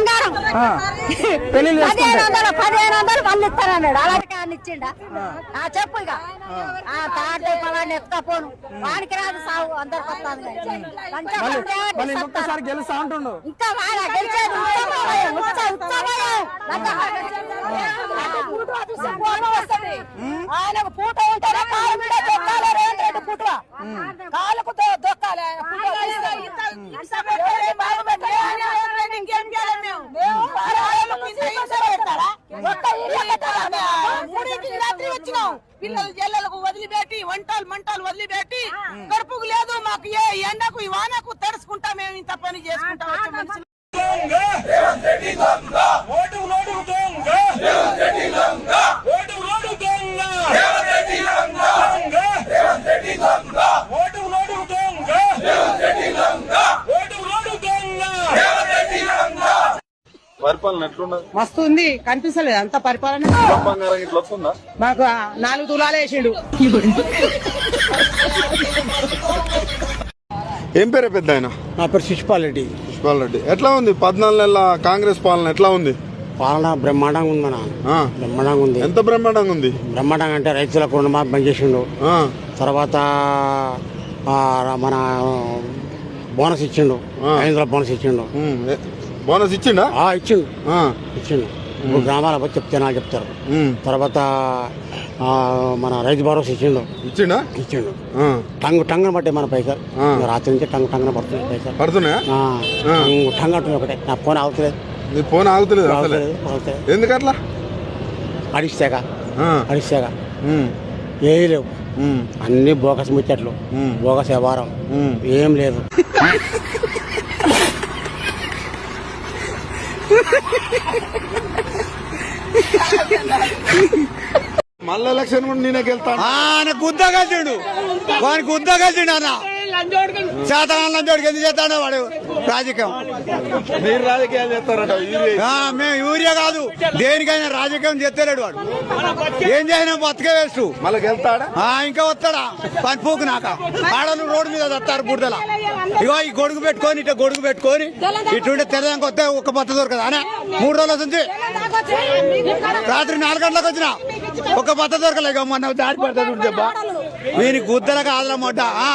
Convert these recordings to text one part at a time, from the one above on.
బంగారం. ఆ. పెళ్ళిళ్ళు పదిహేను వందలు పదిహేను వందలు మళ్ళీ ఇస్తానన్నాడు. అలాంటి ఆయన ఇచ్చిండా? ఆ. చెప్పు ఇక. ఆ తాటే పలాన్ని ఎత్తుకపోను వానికి రాదు సాగు అందరికి మళ్ళీ ఇంకొకసారి గెలుస్తా అంటుండు. ఇంకా వాడా? గెలిచేది. ఆయనకు పూట ఉంటేనే కాలు మీద దొక్కాలి రేవంత్ రెడ్డి పూట కాలుకు దొక్కాలి ఆయన పూట వస్తే. ఎవరికి బాగు పెట్టాలి? ఆయన రేవంత్ రెడ్డి ఇంకేం చేయాలి మేము? మేము వారి వాళ్ళకు ఇంత హింస పెడతారా? ఒక్క ఇల్లు కట్టాలా మేము? మూడింటికి రాత్రి వచ్చినాం. పిల్లలు జల్లలకు వదిలిపెట్టి వంటలు మంటలు వదిలిపెట్టి కడుపుకు లేదు మాకు ఏ ఎండకు ఈ వానకు తడుచుకుంటా మేము ఇంత పని చేసుకుంటా పరిపాలన ఎట్లున్నది? మస్తు ఉంది కనిపిస్తలేదు. అంత పరిపాలన. తులం బంగారం ఇట్లా వస్తుందా? మాకు నాలుగు తులాలు వేసిండు. ఏం పేరే పెద్ద ఆయన నా పేరు శిశుపాల్ రెడ్డి. పుష్పాల్ రెడ్డి. ఎట్లా ఉంది? పద్నాలుగు నెలల కాంగ్రెస్ పాలన ఎట్లా ఉంది? పాలన బ్రహ్మాండంగా ఉంది ఆ, బ్రహ్మాండంగా ఉంది. ఎంత బ్రహ్మాండంగా ఉంది? బ్రహ్మాండంగా అంటే రైతులకు రుణమాఫీ బంద్ చేసిండు. ఆ, తర్వాత ఆ, మన బోనస్ ఇచ్చిండు. ఐదు వందల బోనస్ ఇచ్చిండు. ఉమ్, బోనస్ ఇచ్చిండా? ఆ ఇచ్చిండు ఇచ్చిండు ఇప్పుడు గ్రామాల పోయి చెప్తే నాకు చెప్తారు. తర్వాత మన రైతు భరోసా ఇచ్చిండు. ఇచ్చిండా? ఇచ్చిండు. టంగు టంగున పట్టే మన పైసలు. రాత్రి నుంచి టంగు టంగున పడుతున్నాయి పైసలు. పడుతున్నాయా. టంగు టంగు ఒకటే. నా ఫోన్ అవుతలేదు నీ ఫోన్ ఆగుతలేదు అవుతలేదు ఎందుకట్లా అడిస్తాక అడిస్తాక ఏవి లేవు. అన్ని బోగస్ ముచ్చట్లు. బోగస్ వ్యవహారం. ఏం లేదు. మళ్ళీ ఎలక్షన్ కూడా నేనే గెలుతాను. ఆయన గుద్దా కలిసిండు. వానికి గుద్దా కలిసిండు అన్న. శాతనాల లంచోడికి ఎందుకు చేస్తాడు వాడు? రాజకీయం. మీరు రాజకీయాలు చేస్తారట యూరియా ఆ, మేము యూరియా కాదు. దేనికైనా రాజకీయం చేస్తలేడు వాడు. ఏం చేసినా బతకే వేస్తూ మళ్ళీ వెళ్తాడా ఆ, ఇంకా వస్తాడా? పని పూకు నాక ఆడలు రోడ్డు మీద వస్తారు బుడ్డల ఇగో ఈ గొడుగు పెట్టుకొని ఇట్లా గొడుగు పెట్టుకొని ఇటుండే తెరదానికి వస్తే ఒక బత్త దొరకదు. అనే? మూడు రోజులు రాత్రి నాలుగు గంటలకు వచ్చిన. ఒక బత్త దొరకలే ఇక మొన్న దాడి పడుతుంది దెబ్బ వీని గుద్దల కాదుల మొడ్డ ఆ.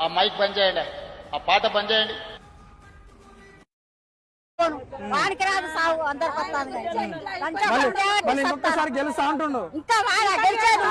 ఆ మైక్ బంద్ చేయండి ఆ పాట బంద్ చేయండి సాగు మళ్ళీ. ఇంకొకసారి గెలుస్తా అంటుండు ఇంకా వాడా గెలిచేది.